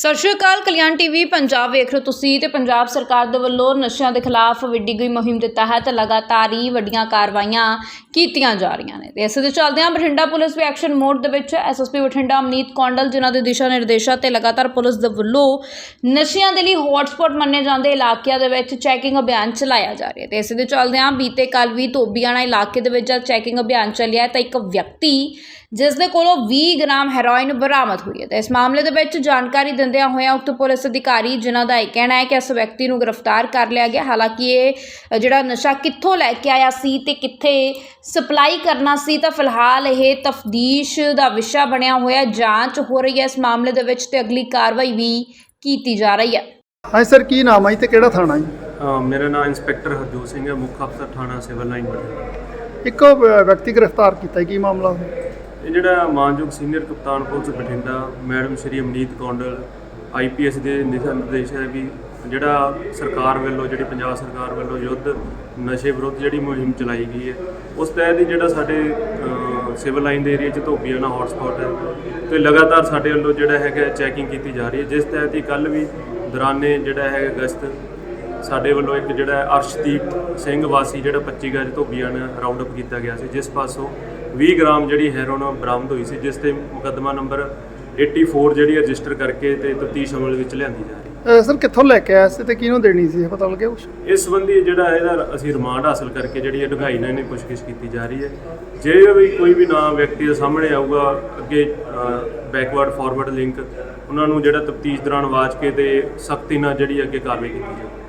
ਸਤਿ ਸ਼੍ਰੀ ਅਕਾਲ, ਕਲਿਆਣ ਟੀਵੀ ਪੰਜਾਬ ਵੇਖ ਰਹੇ ਹੋ ਤੁਸੀਂ ਤੇ ਪੰਜਾਬ ਸਰਕਾਰ ਦੇ ਵੱਲੋਂ ਨਸ਼ਿਆਂ ਦੇ ਖਿਲਾਫ ਵਿੱਢੀ ਗਈ ਮੁਹਿੰਮ ਦੇ ਤਹਿਤ ਲਗਾਤਾਰ ਹੀ ਵੱਡੀਆਂ ਕਾਰਵਾਈਆਂ ਕੀਤੀਆਂ ਜਾ ਰਹੀਆਂ ਨੇ। ਤੇ ਇਸ ਦੇ ਚੱਲਦਿਆਂ ਬਠਿੰਡਾ ਪੁਲਿਸ ਵੀ ਐਕਸ਼ਨ ਮੋਡ ਦੇ ਵਿੱਚ ਐਸਐਸਪੀ ਬਠਿੰਡਾ ਅਮਨੀਤ ਕੌਂਡਲ, ਜਿਨ੍ਹਾਂ ਦੇ ਦਿਸ਼ਾ ਨਿਰਦੇਸ਼ਾਂ ਤੇ ਲਗਾਤਾਰ ਪੁਲਿਸ ਦੇ ਵੱਲੋਂ ਨਸ਼ਿਆਂ ਦੇ ਲਈ ਹੌਟਸਪੌਟ ਮੰਨੇ ਜਾਂਦੇ ਇਲਾਕਿਆਂ ਦੇ ਵਿੱਚ ਚੈਕਿੰਗ ਅਭਿਆਨ ਚਲਾਇਆ ਜਾ ਰਿਹਾ ਤੇ ਇਸ ਦੇ ਚੱਲਦਿਆਂ ਬੀਤੇ ਕੱਲ ਵੀ ਧੋਬੀਆਣਾ ਇਲਾਕੇ ਦੇ ਵਿੱਚ ਜਦ ਚੈਕਿੰਗ ਅਭਿਆਨ ਚੱਲਿਆ ਤਾਂ ਇੱਕ ਵਿਅਕਤੀ ਜਿਸ ਦੇ ਕੋਲੋਂ 20 ਗ੍ਰਾਮ ਹੈਰੋਇਨ ਬਰਾਮਦ ਹੋਈ ਹੈ। ਤੇ ਇਸ ਮਾਮਲੇ ਦੇ ਵਿੱਚ ਜਾਣਕਾਰੀ ਦਿੰਦਿਆਂ ਹੋਇਆਂ ਉਕਤ ਪੁਲਿਸ ਅਧਿਕਾਰੀ ਜਿਨ੍ਹਾਂ ਦਾ ਇਹ ਕਹਿਣਾ ਹੈ ਕਿ ਇਸ ਵਿਅਕਤੀ ਨੂੰ ਗ੍ਰਿਫਤਾਰ ਕਰ ਲਿਆ ਗਿਆ। ਹਾਲਾਂਕਿ ਇਹ ਜਿਹੜਾ ਨਸ਼ਾ ਕਿੱਥੋਂ ਲੈ ਕੇ ਆਇਆ ਸੀ ਤੇ ਕਿੱਥੇ ਸਪਲਾਈ ਕਰਨਾ ਸੀ ਤਾਂ ਫਿਲਹਾਲ ਇਹ ਤਫਦੀਸ਼ ਦਾ ਵਿਸ਼ਾ ਬਣਿਆ ਹੋਇਆ ਜਾਂਚ ਹੋ ਰਹੀ ਹੈ। ਇਸ ਮਾਮਲੇ ਦੇ ਵਿੱਚ ਤੇ ਅਗਲੀ ਕਾਰਵਾਈ ਵੀ ਕੀਤੀ ਜਾ ਰਹੀ ਹੈ। ਹਾਂਜੀ ਸਰ ਕੀ ਨਾਮ ਹੈ ਤੇ ਕਿਹੜਾ ਥਾਣਾ ਅ, ਮੇਰਾ ਨਾਮ ਇੰਸਪੈਕਟਰ ਹਰਜੋਤ ਸਿੰਘ ਹੈ ਮੁੱਖ ਅਫਸਰ ਥਾਣਾ ਸਿਵਲ ਲਾਈਨ ਬਠਿੰਡਾ। ਇੱਕ ਵਿਅਕਤੀ ਗ੍ਰਿਫਤਾਰ ਕੀਤਾ ਜੀ, ਕੀ ਮਾਮਲਾ? ਇਹ ਜਿਹੜਾ ਮਾਨਯੋਗ ਸੀਨੀਅਰ ਕਪਤਾਨ police Bathinda, madam Shri Amneet Kondal IPS ਦੇ ਦਿਸ਼ਾ ਨਿਰਦੇਸ਼ ਹੈ ਵੀ ਜਿਹੜਾ ਸਰਕਾਰ ਵੱਲੋਂ, ਜਿਹੜੀ ਪੰਜਾਬ ਸਰਕਾਰ ਵੱਲੋਂ ਯੁੱਧ ਨਸ਼ੇ ਵਿਰੁੱਧ ਜਿਹੜੀ ਮੁਹਿੰਮ ਚਲਾਈ ਗਈ ਹੈ, ਉਸ ਤਹਿਤ ਹੀ ਜਿਹੜਾ ਸਾਡੇ ਸਿਵਲ ਲਾਈਨ ਦੇ ਏਰੀਆ 'ਚ ਧੋਬੀਆਣਾ ਹੌਟਸਪੌਟ ਹੈ ਤੇ ਲਗਾਤਾਰ ਸਾਡੇ ਵੱਲੋਂ ਜਿਹੜਾ ਹੈਗਾ ਚੈਕਿੰਗ ਕੀਤੀ ਜਾ ਰਹੀ ਹੈ, ਜਿਸ ਤਹਿਤ ਹੀ ਕੱਲ ਵੀ ਦੌਰਾਨੇ ਜਿਹੜਾ ਹੈਗਾ ਗਸ਼ਤ ਸਾਡੇ ਵੱਲੋਂ ਇੱਕ ਜਿਹੜਾ ਅਰਸ਼ਦੀਪ ਸਿੰਘ ਵਾਸੀ, ਜਿਹੜਾ 25 ਗਜ ਧੋਬੀਆਂ ਨੇ ਰਾਉਂਡ ਅਪ ਕੀਤਾ ਗਿਆ ਸੀ, ਜਿਸ ਪਾਸੋਂ 20 ਗ੍ਰਾਮ ਜਿਹੜੀ ਹੈਰੋਨ ਬਰਾਮਦ ਹੋਈ ਸੀ ਜਿਸ ਤੇ ਮੁਕੱਦਮਾ ਨੰਬਰ 84 ਜਿਹੜੀ ਰਜਿਸਟਰ ਕਰਕੇ ਤੇ ਤਫਤੀਸ਼ ਅਮਲ ਵਿੱਚ ਲਿਆਂਦੀ ਜਾ ਰਹੀ ਅ, ਸਰ ਕਿੱਥੋਂ ਲੈ ਕੇ ਆਇਆ ਸੀ ਤੇ ਕਿਹਨੂੰ ਦੇਣੀ ਸੀ? ਇਹ ਪਤਾ ਲੱਗਿਆ ਕੁਛ? ਹੈ ਇਸ ਸੰਬੰਧੀ ਜਿਹੜਾ ਇਹਦਾ ਅਸੀਂ ਰਿਮਾਂਡ ਹਾਸਲ ਕਰਕੇ ਜਿਹੜੀ ਇਹ ਢੁਕਾਈ ਨਾਲ ਇਹਨੇ ਪੁੱਛਗਿੱਛ ਕੀਤੀ ਜਾ ਰਹੀ ਹੈ। ਜੇ ਵੀ ਕੋਈ ਵੀ ਨਾਮ ਵਿਅਕਤੀ ਦੇ ਸਾਹਮਣੇ ਆਊਗਾ ਅੱਗੇ ਬੈਕਵਰਡ ਫਾਰਵਰਡ ਲਿੰਕ ਉਹਨਾਂ ਨੂੰ ਜਿਹੜਾ ਤਫਤੀਸ਼ ਦੌਰਾਨ ਆਵਾਜ਼ ਕੇ ਤੇ ਸਖਤੀ ਨਾਲ ਜਿਹੜੀ ਅੱਗੇ ਕਾਰਵਾਈ ਕੀਤੀ ਜਾਊਗੀ